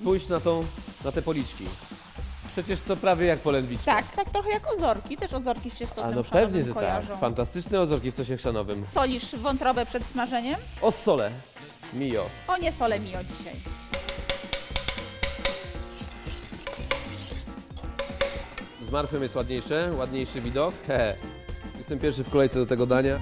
Spójrz na tą, na te policzki. Przecież to prawie jak polędwiczka. Tak, tak trochę jak ozorki. Też ozorki się z A sosem no pewnie, że kojarzą. tak. Fantastyczne ozorki w sosie chrzanowym. Solisz wątrobę przed smażeniem? O sole. Mio. O nie solę mio dzisiaj. Z marchwem jest ładniejsze, ładniejszy widok. He. Jestem pierwszy w kolejce do tego dania.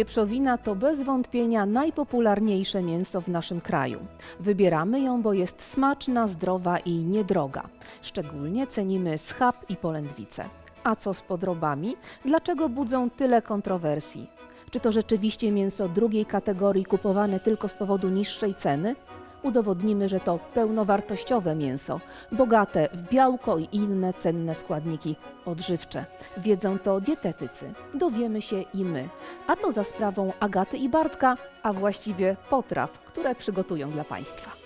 Wieprzowina to bez wątpienia najpopularniejsze mięso w naszym kraju. Wybieramy ją, bo jest smaczna, zdrowa i niedroga. Szczególnie cenimy schab i polędwice. A co z podrobami? Dlaczego budzą tyle kontrowersji? Czy to rzeczywiście mięso drugiej kategorii kupowane tylko z powodu niższej ceny? Udowodnimy, że to pełnowartościowe mięso, bogate w białko i inne cenne składniki odżywcze. Wiedzą to dietetycy, dowiemy się i my, a to za sprawą Agaty i Bartka, a właściwie potraw, które przygotują dla Państwa.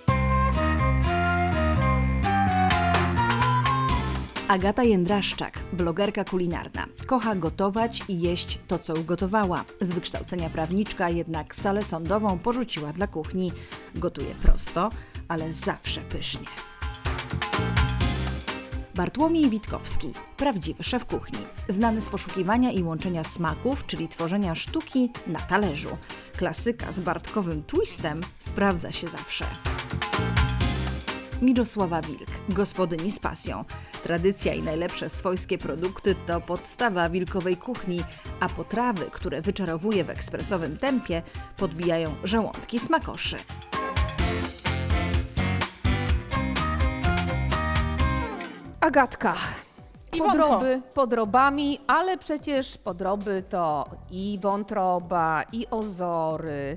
Agata Jędraszczak, blogerka kulinarna. Kocha gotować i jeść to, co ugotowała. Z wykształcenia prawniczka, jednak salę sądową porzuciła dla kuchni. Gotuje prosto, ale zawsze pysznie. Bartłomiej Witkowski, prawdziwy szef kuchni, znany z poszukiwania i łączenia smaków, czyli tworzenia sztuki na talerzu. Klasyka z bartkowym twistem sprawdza się zawsze. Mirosława Wilk, gospodyni z pasją. Tradycja i najlepsze swojskie produkty to podstawa wilkowej kuchni, a potrawy, które wyczarowuje w ekspresowym tempie, podbijają żołądki smakoszy. Agatka. Iwonko. Podroby podrobami, ale przecież podroby to i wątroba, i ozory,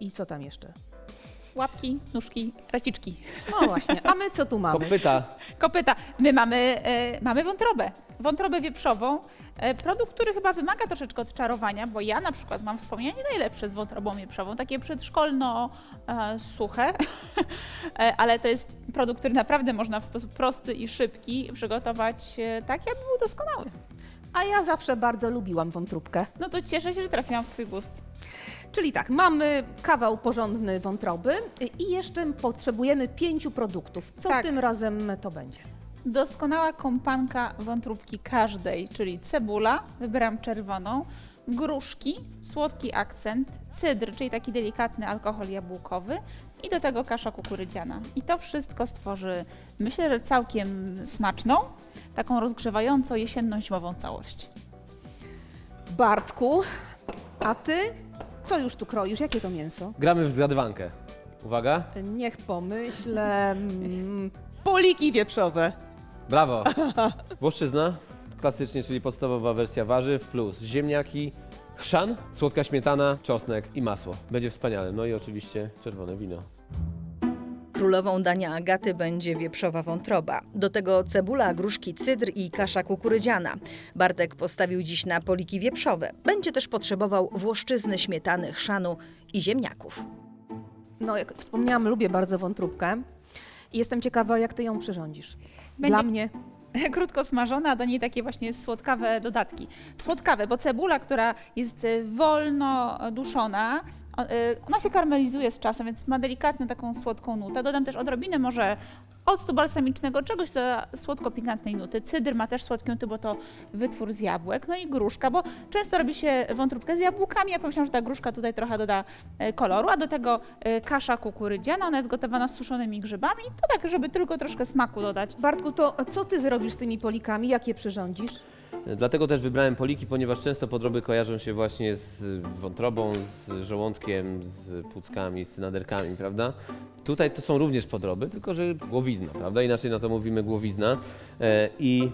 i co tam jeszcze? Łapki, nóżki, raciczki. No właśnie, a my co tu mamy? Kopyta. Kopyta. My mamy, e, mamy wątrobę. Wątrobę wieprzową. E, produkt, który chyba wymaga troszeczkę odczarowania, bo ja na przykład mam wspomnienie najlepsze z wątrobą wieprzową, takie przedszkolno e, suche, e, ale to jest produkt, który naprawdę można w sposób prosty i szybki przygotować e, tak, aby był doskonały. A ja zawsze bardzo lubiłam wątróbkę. No to cieszę się, że trafiłam w Twój gust. Czyli tak, mamy kawał porządny wątroby i jeszcze potrzebujemy pięciu produktów. Co Tak. tym razem to będzie? Doskonała kompanka wątróbki każdej, czyli cebula, wybieram czerwoną, gruszki, słodki akcent, cydr, czyli taki delikatny alkohol jabłkowy i do tego kasza kukurydziana. I to wszystko stworzy, myślę, że całkiem smaczną, taką rozgrzewającą jesienno-zimową całość. Bartku, a ty co już tu kroisz? Jakie to mięso? Gramy w zgadywankę. Uwaga. Niech pomyślę. Mm, poliki wieprzowe. Brawo. Włoszczyzna. Klasycznie, czyli podstawowa wersja warzyw plus ziemniaki, chrzan, słodka śmietana, czosnek i masło. Będzie wspaniale. No i oczywiście czerwone wino. Królową dania Agaty będzie wieprzowa wątroba. Do tego cebula, gruszki, cydr i kasza kukurydziana. Bartek postawił dziś na poliki wieprzowe. Będzie też potrzebował włoszczyzny, śmietany, chrzanu i ziemniaków. No, jak wspomniałam, lubię bardzo wątróbkę. I jestem ciekawa, jak ty ją przyrządzisz. Będzie- Dla mnie krótko smażona, a do niej takie właśnie słodkawe dodatki. Słodkawe, bo cebula, która jest wolno duszona, ona się karmelizuje z czasem, więc ma delikatną taką słodką nutę. Dodam też odrobinę może octu balsamicznego, czegoś za słodko-pikantnej nuty. Cydr ma też słodkie nuty, bo to wytwór z jabłek. No i gruszka, bo często robi się wątróbkę z jabłkami. Ja pomyślałam, że ta gruszka tutaj trochę doda e, koloru, a do tego e, kasza kukurydziana, ona jest gotowana z suszonymi grzybami. To tak, żeby tylko troszkę smaku dodać. Bartku, to co ty zrobisz z tymi polikami? Jak je przyrządzisz? Dlatego też wybrałem poliki, ponieważ często podroby kojarzą się właśnie z wątrobą, z żołądkiem, z płuckami, z naderkami, prawda? Tutaj to są również podroby, tylko że głowizna, prawda? Inaczej na to mówimy głowizna. E, I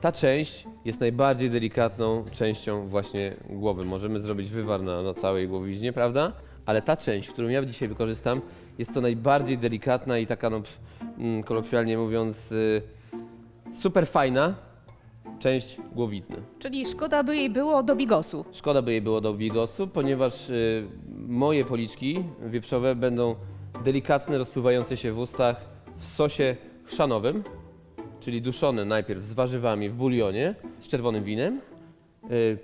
ta część jest najbardziej delikatną częścią właśnie głowy. Możemy zrobić wywar na, na całej głowiźnie, prawda? Ale ta część, którą ja dzisiaj wykorzystam, jest to najbardziej delikatna i taka, no, mm, kolokwialnie mówiąc, y, super fajna część głowizny. Czyli szkoda by jej było do bigosu. Szkoda by jej było do bigosu, ponieważ y, moje policzki wieprzowe będą delikatne, rozpływające się w ustach w sosie chrzanowym, czyli duszone najpierw z warzywami w bulionie z czerwonym winem,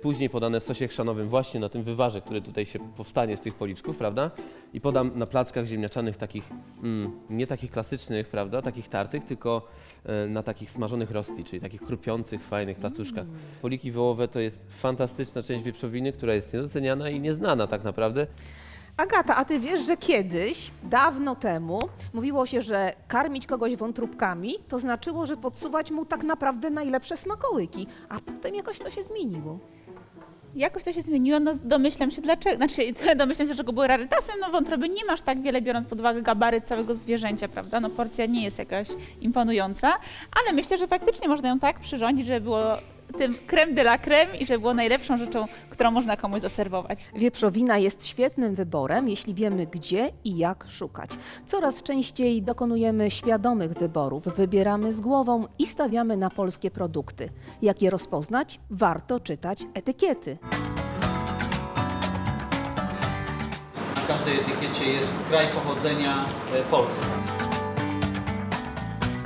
później podane w sosie chrzanowym właśnie na tym wywarze, który tutaj się powstanie z tych policzków, prawda? I podam na plackach ziemniaczanych takich, mm, nie takich klasycznych, prawda, takich tartych, tylko y, na takich smażonych rosti, czyli takich chrupiących, fajnych placuszkach. Poliki wołowe to jest fantastyczna część wieprzowiny, która jest niedoceniana i nieznana tak naprawdę. Agata, a ty wiesz, że kiedyś, dawno temu, mówiło się, że karmić kogoś wątróbkami to znaczyło, że podsuwać mu tak naprawdę najlepsze smakołyki, a potem jakoś to się zmieniło. Jakoś to się zmieniło, no domyślam się dlaczego, znaczy domyślam się, dlaczego były rarytasem, no wątroby nie masz tak wiele, biorąc pod uwagę gabaryt całego zwierzęcia, prawda, no porcja nie jest jakaś imponująca, ale myślę, że faktycznie można ją tak przyrządzić, żeby było tym creme de la creme i żeby było najlepszą rzeczą, którą można komuś zaserwować. Wieprzowina jest świetnym wyborem, jeśli wiemy gdzie i jak szukać. Coraz częściej dokonujemy świadomych wyborów, wybieramy z głową i stawiamy na polskie produkty. Jak je rozpoznać? Warto czytać etykiety. Na każdej etykiecie jest kraj pochodzenia e, Polska.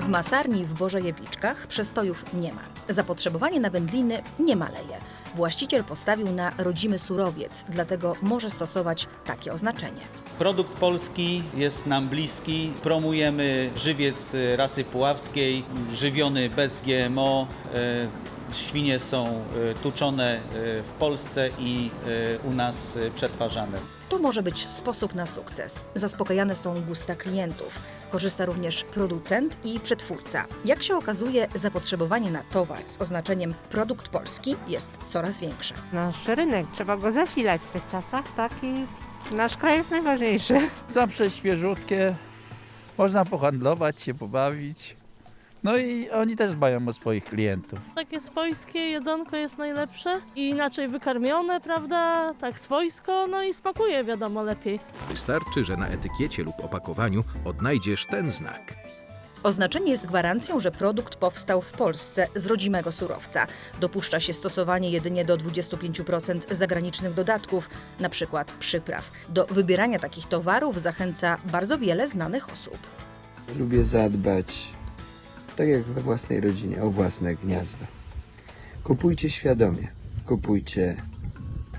W masarni w Bożejewiczkach przestojów nie ma. Zapotrzebowanie na wędliny nie maleje. Właściciel postawił na rodzimy surowiec, dlatego może stosować takie oznaczenie. Produkt polski jest nam bliski. Promujemy żywiec e, rasy puławskiej, żywiony bez GMO. E, Świnie są e, tuczone w Polsce i u nas przetwarzane. To może być sposób na sukces. Zaspokajane są gusta klientów. Korzysta również producent i przetwórca. Jak się okazuje, zapotrzebowanie na towar z oznaczeniem produkt polski jest coraz większe. nasz rynek. Trzeba go zasilać w tych czasach, tak? I nasz kraj jest najważniejszy. Zawsze świeżutkie, można pohandlować się, pobawić. No i oni też dbają o swoich klientów. Takie swojskie jedzonko jest najlepsze i inaczej wykarmione, prawda? Tak swojsko, no i smakuje wiadomo lepiej. Wystarczy, że na etykiecie lub opakowaniu odnajdziesz ten znak. Oznaczenie jest gwarancją, że produkt powstał w Polsce z rodzimego surowca. Dopuszcza się stosowanie jedynie do 25% zagranicznych dodatków, np. przypraw. Do wybierania takich towarów zachęca bardzo wiele znanych osób. Lubię zadbać, tak jak we własnej rodzinie, o własne gniazdo. Kupujcie świadomie, kupujcie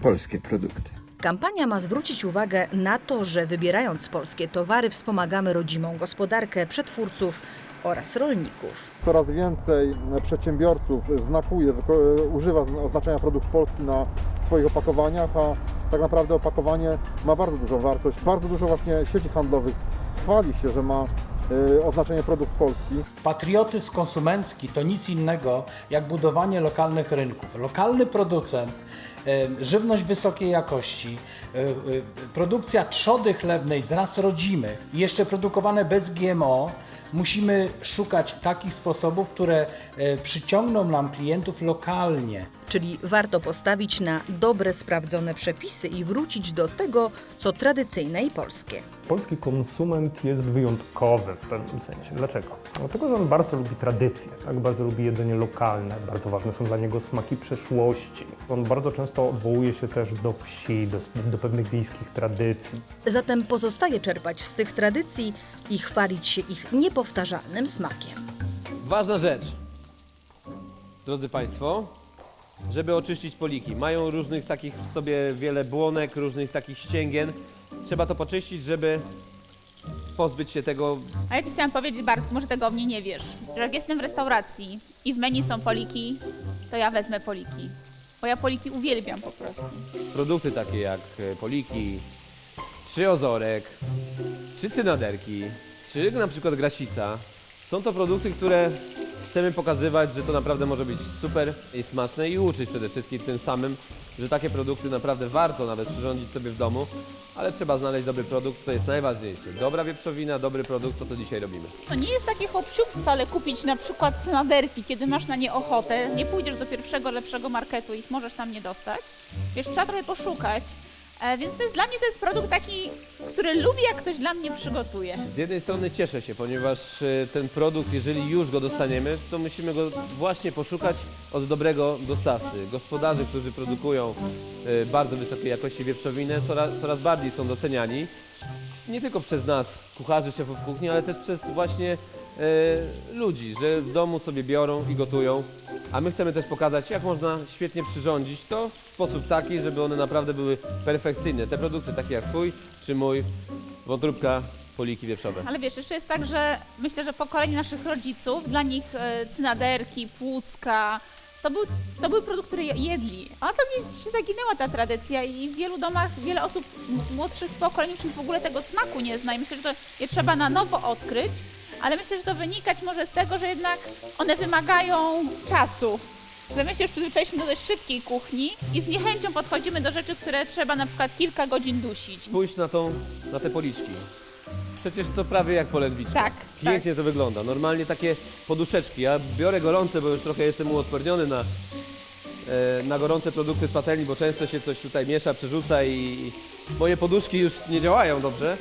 polskie produkty. Kampania ma zwrócić uwagę na to, że wybierając polskie towary wspomagamy rodzimą gospodarkę, przetwórców oraz rolników. Coraz więcej przedsiębiorców znakuje, używa oznaczenia produkt polski na swoich opakowaniach, a tak naprawdę opakowanie ma bardzo dużą wartość. Bardzo dużo właśnie sieci handlowych chwali się, że ma oznaczenie produkt polski. Patriotyzm konsumencki to nic innego jak budowanie lokalnych rynków. Lokalny producent, e, żywność wysokiej jakości, e, produkcja trzody chlebnej z ras rodzimych i jeszcze produkowane bez GMO. Musimy szukać takich sposobów, które przyciągną nam klientów lokalnie. Czyli warto postawić na dobre, sprawdzone przepisy i wrócić do tego, co tradycyjne i polskie. Polski konsument jest wyjątkowy w pewnym sensie. Dlaczego? Dlatego, że on bardzo lubi tradycje, tak? bardzo lubi jedzenie lokalne, bardzo ważne są dla niego smaki przeszłości. On bardzo często odwołuje się też do wsi, do, do pewnych wiejskich tradycji. Zatem pozostaje czerpać z tych tradycji i chwalić się ich niepowtarzalnym smakiem. Ważna rzecz, drodzy Państwo, żeby oczyścić poliki. Mają różnych takich w sobie wiele błonek, różnych takich ścięgien. Trzeba to poczyścić, żeby pozbyć się tego A ja ci chciałam powiedzieć, Bart, może tego o mnie nie wiesz, że jak jestem w restauracji i w menu są poliki, to ja wezmę poliki. Bo ja poliki uwielbiam po prostu. produkty takie jak e, poliki, czy ozorek, czy cynaderki, czy na przykład grasica. Są to produkty, które chcemy pokazywać, że to naprawdę może być super i smaczne i uczyć przede wszystkim tym samym, że takie produkty naprawdę warto nawet przyrządzić sobie w domu, ale trzeba znaleźć dobry produkt, to jest najważniejsze. Dobra wieprzowina, dobry produkt, to co dzisiaj robimy. To nie jest takie hop wcale kupić na przykład cynaderki, kiedy masz na nie ochotę. Nie pójdziesz do pierwszego, lepszego marketu i możesz tam nie dostać. Wiesz, trzeba trochę poszukać, E, Więc to jest dla mnie to jest produkt taki, który lubię, jak ktoś dla mnie przygotuje. Z jednej strony cieszę się, ponieważ e, ten produkt, jeżeli już go dostaniemy, to musimy go właśnie poszukać od dobrego dostawcy. Gospodarzy, którzy produkują e, bardzo wysokiej jakości wieprzowinę, coraz, coraz bardziej są doceniani. Nie tylko przez nas, kucharzy, szefów kuchni, ale też przez właśnie e, ludzi, że w domu sobie biorą i gotują. A my chcemy też pokazać, jak można świetnie przyrządzić to w sposób taki, żeby one naprawdę były perfekcyjne. Te produkty takie jak twój czy mój, wątróbka, poliki wieprzowe. Ale wiesz, jeszcze jest tak, że myślę, że pokolenie naszych rodziców, dla nich e, cynaderki, płucka, to był, to był jedli. A to gdzieś się zaginęła ta tradycja i w wielu domach wiele osób młodszych pokoleń już w ogóle tego smaku nie zna i myślę, że to je trzeba na nowo odkryć, ale myślę, że to wynikać może z tego, że jednak one wymagają czasu. Że my się już przyzwyczailiśmy do dość szybkiej kuchni i z niechęcią podchodzimy do rzeczy, które trzeba na przykład kilka godzin dusić. Spójrz na, tą, na te policzki. Przecież to prawie jak polędwiczka. Tak, Pięknie to wygląda. Normalnie takie poduszeczki. Ja biorę gorące, bo już trochę jestem uodporniony na, e, na gorące produkty z patelni, bo często się coś tutaj miesza, przerzuca i moje poduszki już nie działają dobrze.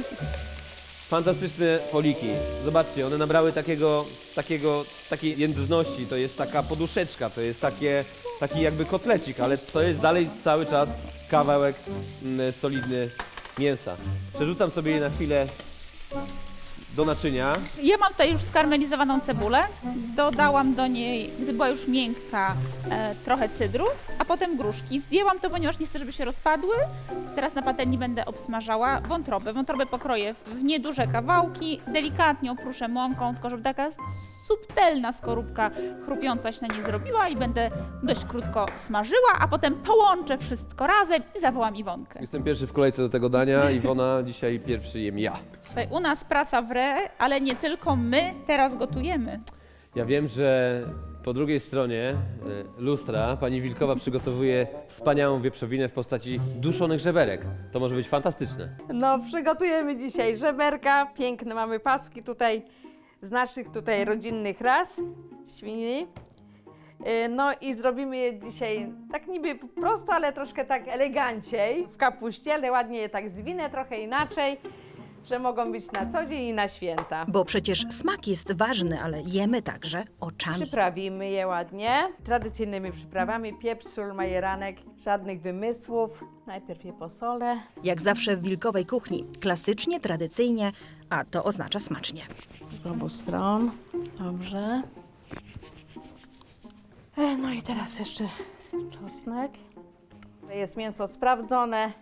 Fantastyczne poliki. Zobaczcie, one nabrały takiego, takiego, takiej jędrności. To jest taka poduszeczka, to jest takie, taki jakby kotlecik, ale to jest dalej cały czas kawałek mm, solidny mięsa. Przerzucam sobie je na chwilę do naczynia. Ja mam tutaj już skarmelizowaną cebulę. Dodałam do niej, gdy była już miękka, e, trochę cydru, potem gruszki. Zdjęłam to, ponieważ nie chcę, żeby się rozpadły. Teraz na patelni będę obsmażała wątrobę. Wątrobę pokroję w nieduże kawałki, delikatnie opruszę mąką, tylko żeby taka subtelna skorupka chrupiąca się na niej zrobiła i będę dość krótko smażyła, a potem połączę wszystko razem i zawołam Iwonkę. Jestem pierwszy w kolejce do tego dania. Iwona, dzisiaj pierwszy jem ja. Słuchaj, u nas praca w re, ale nie tylko my teraz gotujemy. Ja wiem, że po drugiej stronie y, lustra pani Wilkowa przygotowuje wspaniałą wieprzowinę w postaci duszonych żeberek. To może być fantastyczne. No, przygotujemy dzisiaj żeberka. Piękne mamy paski tutaj z naszych tutaj rodzinnych ras świni. Yy, No i zrobimy je dzisiaj tak niby prosto, ale troszkę tak eleganciej w kapuście, ale ładnie je tak zwinę, trochę inaczej, że mogą być na co dzień i na święta. Bo przecież smak jest ważny, ale jemy także oczami. Przyprawimy je ładnie, tradycyjnymi przyprawami, pieprz, sól, majeranek, żadnych wymysłów. Najpierw je posolę. Jak zawsze w wilkowej kuchni, klasycznie, tradycyjnie, a to oznacza smacznie. z obu stron. Dobrze. E, No i teraz jeszcze czosnek. Jest mięso sprawdzone.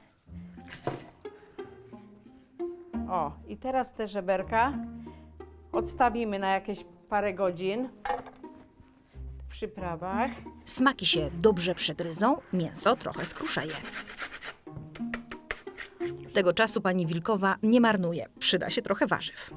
O, i teraz te żeberka odstawimy na jakieś parę godzin w przyprawach. Smaki się dobrze przegryzą, mięso trochę skruszeje. Tego czasu pani Wilkowa nie marnuje. Przyda się trochę warzyw.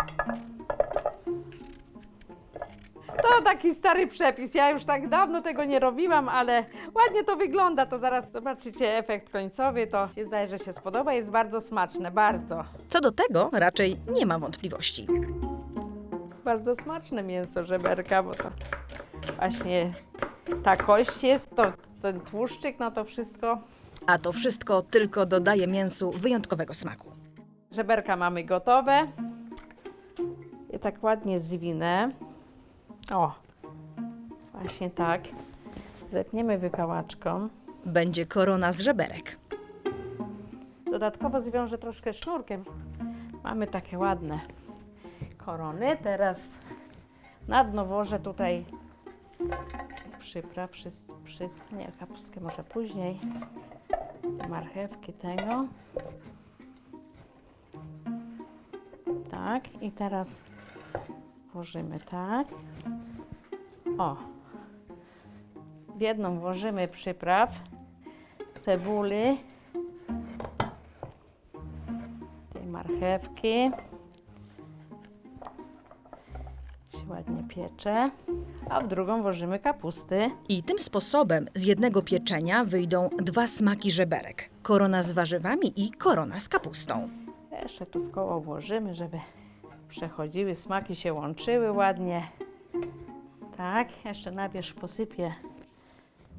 To taki stary przepis. Ja już tak dawno tego nie robiłam, ale ładnie to wygląda. To zaraz zobaczycie efekt końcowy. To się zdaje, że się spodoba. Jest bardzo smaczne, bardzo. Co do tego raczej nie ma wątpliwości. Bardzo smaczne mięso żeberka, bo to właśnie ta kość jest, to ten tłuszczyk, no to wszystko. A to wszystko tylko dodaje mięsu wyjątkowego smaku. Żeberka mamy gotowe. I tak ładnie zwinę. O, właśnie tak. Zepniemy wykałaczką. Będzie korona z żeberek. Dodatkowo zwiążę troszkę sznurkiem. Mamy takie ładne korony. Teraz na dno włożę tutaj przypraw, przy, przy, nie, kapustkę może później, marchewki tego. Tak, i teraz włożymy tak. O, w jedną włożymy przypraw, cebuli, tej marchewki. Się ładnie piecze. A w drugą włożymy kapusty. I tym sposobem z jednego pieczenia wyjdą dwa smaki żeberek. Korona z warzywami i korona z kapustą. Jeszcze tu w koło włożymy, żeby przechodziły, smaki się łączyły ładnie. Tak, jeszcze najpierw posypię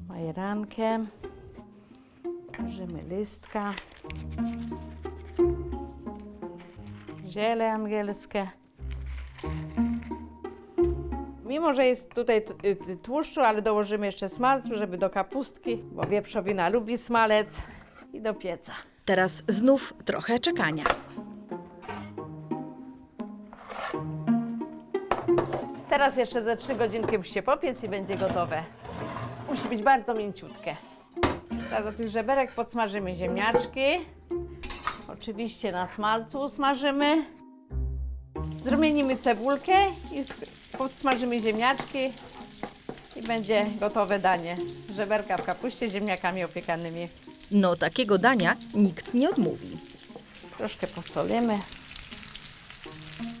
majerankiem. Włożymy listka. Ziele angielskie. Mimo, że jest tutaj y, tłuszczu, ale dołożymy jeszcze smalcu, żeby do kapustki, bo wieprzowina lubi smalec i do pieca. Teraz znów trochę czekania. Teraz jeszcze ze 3 godzinki musi się popiec i będzie gotowe. Musi być bardzo mięciutkie. Teraz do tych żeberek podsmażymy ziemniaczki. Oczywiście na smalcu smażymy. Zrumienimy cebulkę i podsmażymy ziemniaczki. I będzie gotowe danie. Żeberka w kapuście z ziemniakami opiekanymi. No takiego dania nikt nie odmówi. Troszkę posolimy.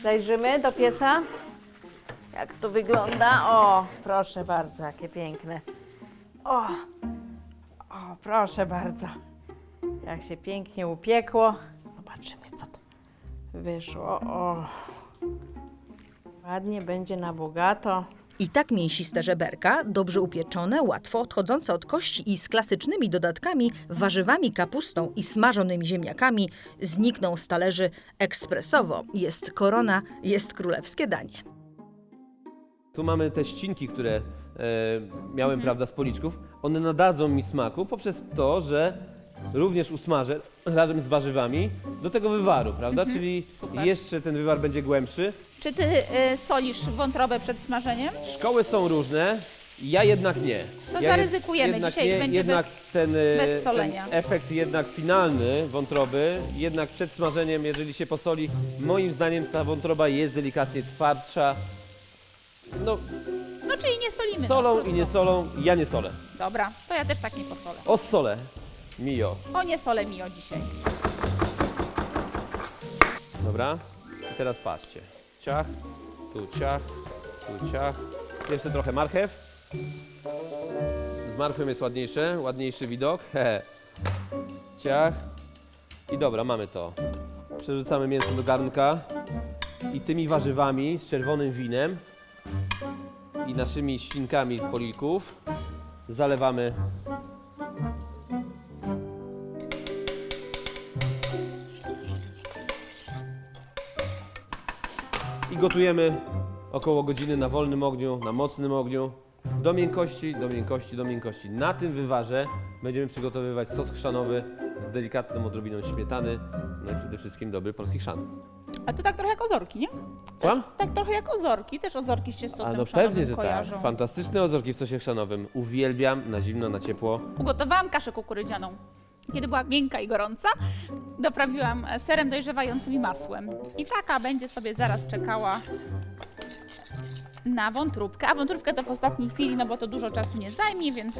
Zajrzymy do pieca. Jak to wygląda? O, proszę bardzo, jakie piękne. O, o, proszę bardzo. Jak się pięknie upiekło. Zobaczymy, co to wyszło. O, ładnie będzie na bogato. I tak mięsiste żeberka, dobrze upieczone, łatwo odchodzące od kości i z klasycznymi dodatkami, warzywami, kapustą i smażonymi ziemniakami znikną z talerzy ekspresowo. Jest korona, jest królewskie danie. Tu mamy te ścinki, które e, miałem, prawda, z policzków. One nadadzą mi smaku poprzez to, że również usmażę razem z warzywami do tego wywaru, prawda? Czyli super. jeszcze ten wywar będzie głębszy. Czy ty y, solisz wątrobę przed smażeniem? Szkoły są różne, ja jednak nie. To ja zaryzykujemy. Jednak Dzisiaj nie, będzie jednak bez- ten, e, bez solenia. ten efekt jednak finalny wątroby, jednak przed smażeniem, jeżeli się posoli, moim zdaniem ta wątroba jest delikatnie twardsza. No, No czyli nie solimy. solą no, i nie solą, ja nie solę. Dobra, to ja też tak nie posolę. O solę, mio. O nie solę mi o dzisiaj. Dobra, i teraz patrzcie. Ciach, tu ciach, tu ciach. Jeszcze trochę marchew. Z marchwem jest ładniejsze, ładniejszy widok. He. Ciach. I dobra, mamy to. Przerzucamy mięso do garnka i tymi warzywami z czerwonym winem i naszymi świnkami z polików zalewamy i gotujemy około godziny na wolnym ogniu, na mocnym ogniu, do miękkości, do miękkości, do miękkości. Na tym wywarze będziemy przygotowywać sos chrzanowy z delikatną odrobiną śmietany, no i przede wszystkim dobry polski chrzan. A to tak trochę jak ozorki, nie? Co? Tak trochę jak ozorki. Też ozorki się z A sosem no chrzanowym pewnie, że kojarzą. tak. Fantastyczne ozorki w sosie chrzanowym. Uwielbiam na zimno, na ciepło. Ugotowałam kaszę kukurydzianą. Kiedy była miękka i gorąca, doprawiłam serem dojrzewającym i masłem. I taka będzie sobie zaraz czekała na wątróbkę. A wątróbkę to w ostatniej chwili, no bo to dużo czasu nie zajmie, więc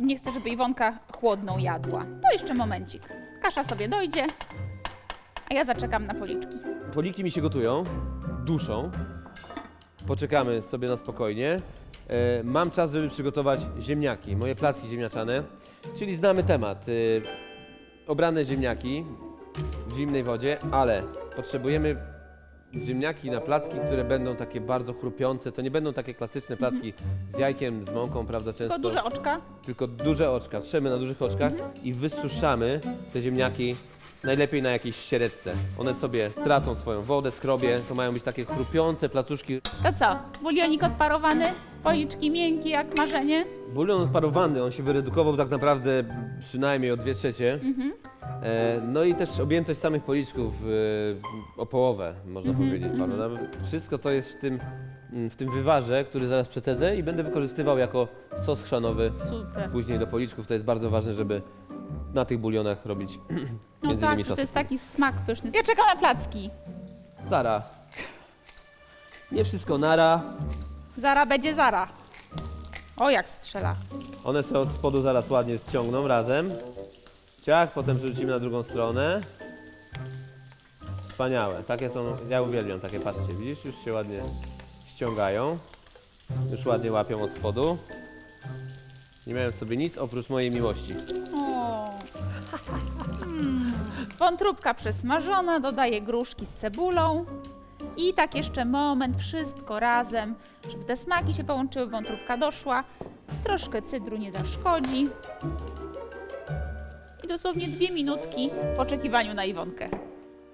nie chcę, żeby Iwonka chłodną jadła. To jeszcze momencik. Kasza sobie dojdzie, a ja zaczekam na policzki. Poliki mi się gotują, duszą. Poczekamy sobie na spokojnie. E, mam czas, żeby przygotować ziemniaki, moje placki ziemniaczane, czyli znamy temat. E, obrane ziemniaki w zimnej wodzie, ale potrzebujemy ziemniaki na placki, które będą takie bardzo chrupiące. To nie będą takie klasyczne placki z jajkiem, z mąką, prawda, często. Tylko duże oczka. Tylko duże oczka, trzemy na dużych oczkach i wysuszamy te ziemniaki najlepiej na jakiejś siereczce. One sobie stracą swoją wodę, skrobie, to mają być takie chrupiące placuszki. To co? Bulionik odparowany, policzki miękkie jak marzenie. Bulion odparowany, on się wyredukował tak naprawdę przynajmniej o 2 trzecie. E, no i też objętość samych policzków e, o połowę, można powiedzieć. prawda? Wszystko to jest w tym, mm, w tym wywarze, który zaraz przecedzę i będę wykorzystywał jako sos chrzanowy Super. później do policzków. To jest bardzo ważne, żeby na tych bulionach robić No między tak, innymi to jest taki smak pyszny. Ja czekam na placki. Zara. Nie wszystko nara. Zara będzie zara. O, jak strzela. One sobie od spodu zaraz ładnie ściągną razem. Ciach, potem przerzucimy na drugą stronę. Wspaniałe. Takie są, ja uwielbiam takie, patrzcie, widzisz, już się ładnie ściągają. Już ładnie łapią od spodu. Nie miałem w sobie nic oprócz mojej miłości. Wątróbka przesmażona, dodaję gruszki z cebulą. I tak jeszcze moment, wszystko razem, żeby te smaki się połączyły, wątróbka doszła. Troszkę cydru nie zaszkodzi. I dosłownie dwie minutki w oczekiwaniu na Iwonkę.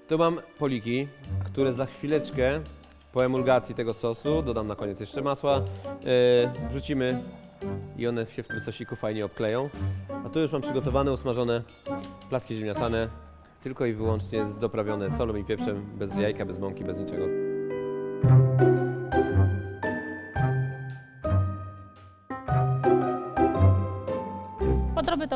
Tu mam poliki, które za chwileczkę po emulgacji tego sosu, dodam na koniec jeszcze masła, yy, wrzucimy i one się w tym sosiku fajnie obkleją. A tu już mam przygotowane, usmażone placki ziemniaczane, tylko i wyłącznie doprawione solą i pieprzem, bez jajka, bez mąki, bez niczego.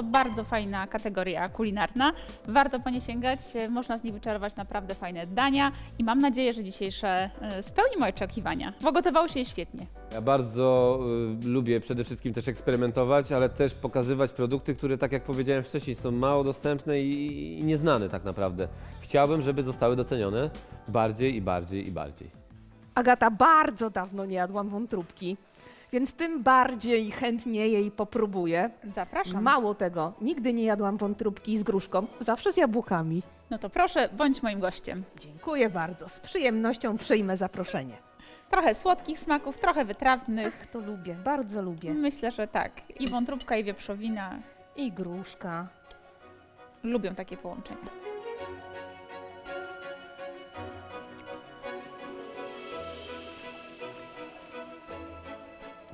Bardzo fajna kategoria kulinarna. Warto po nie sięgać, e, można z nich wyczarować naprawdę fajne dania i mam nadzieję, że dzisiejsze e, spełni moje oczekiwania. Pogotowało się je świetnie. Ja bardzo y, lubię przede wszystkim też eksperymentować, ale też pokazywać produkty, które tak jak powiedziałem wcześniej są mało dostępne i, i nieznane tak naprawdę. Chciałbym, żeby zostały docenione bardziej i bardziej i bardziej. Agata, bardzo dawno nie jadłam wątróbki, więc tym bardziej chętnie jej popróbuję. Zapraszam. Mało tego, nigdy nie jadłam wątróbki z gruszką, zawsze z jabłkami. No to proszę, bądź moim gościem. Dziękuję bardzo, z przyjemnością przyjmę zaproszenie. Trochę słodkich smaków, trochę wytrawnych. Ach, to lubię, bardzo lubię. Myślę, że tak. I wątróbka, i wieprzowina I gruszka. lubią takie połączenia.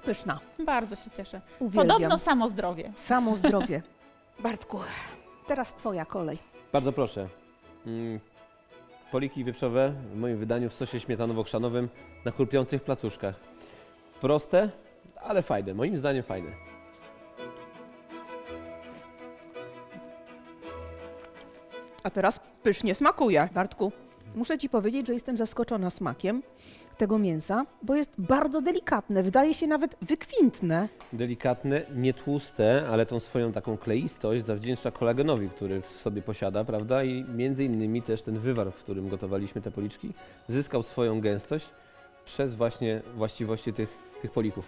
Pyszna. Bardzo się cieszę. Uwielbiam. Podobno samo zdrowie. Samo zdrowie. Bartku, teraz twoja kolej. Bardzo proszę. Mm, Poliki wieprzowe w moim wydaniu w sosie śmietanowo-chrzanowym na chrupiących placuszkach. Proste, ale fajne. Moim zdaniem fajne. A teraz pysznie smakuje. Bartku, muszę ci powiedzieć, że jestem zaskoczona smakiem tego mięsa, bo jest bardzo delikatne, wydaje się nawet wykwintne. Delikatne, nie tłuste, ale tą swoją taką kleistość zawdzięcza kolagenowi, który w sobie posiada, prawda? I między innymi też ten wywar, w którym gotowaliśmy te policzki, zyskał swoją gęstość przez właśnie właściwości tych, tych polików.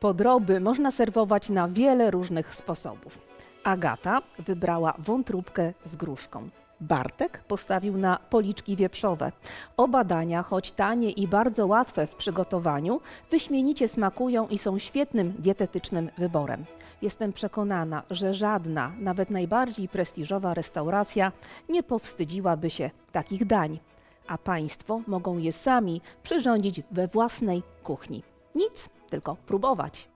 Podroby można serwować na wiele różnych sposobów. Agata wybrała wątróbkę z gruszką. Bartek postawił na policzki wieprzowe. Oba dania, choć tanie i bardzo łatwe w przygotowaniu, wyśmienicie smakują i są świetnym dietetycznym wyborem. Jestem przekonana, że żadna, nawet najbardziej prestiżowa restauracja nie powstydziłaby się takich dań, a Państwo mogą je sami przyrządzić we własnej kuchni. Nic, tylko próbować.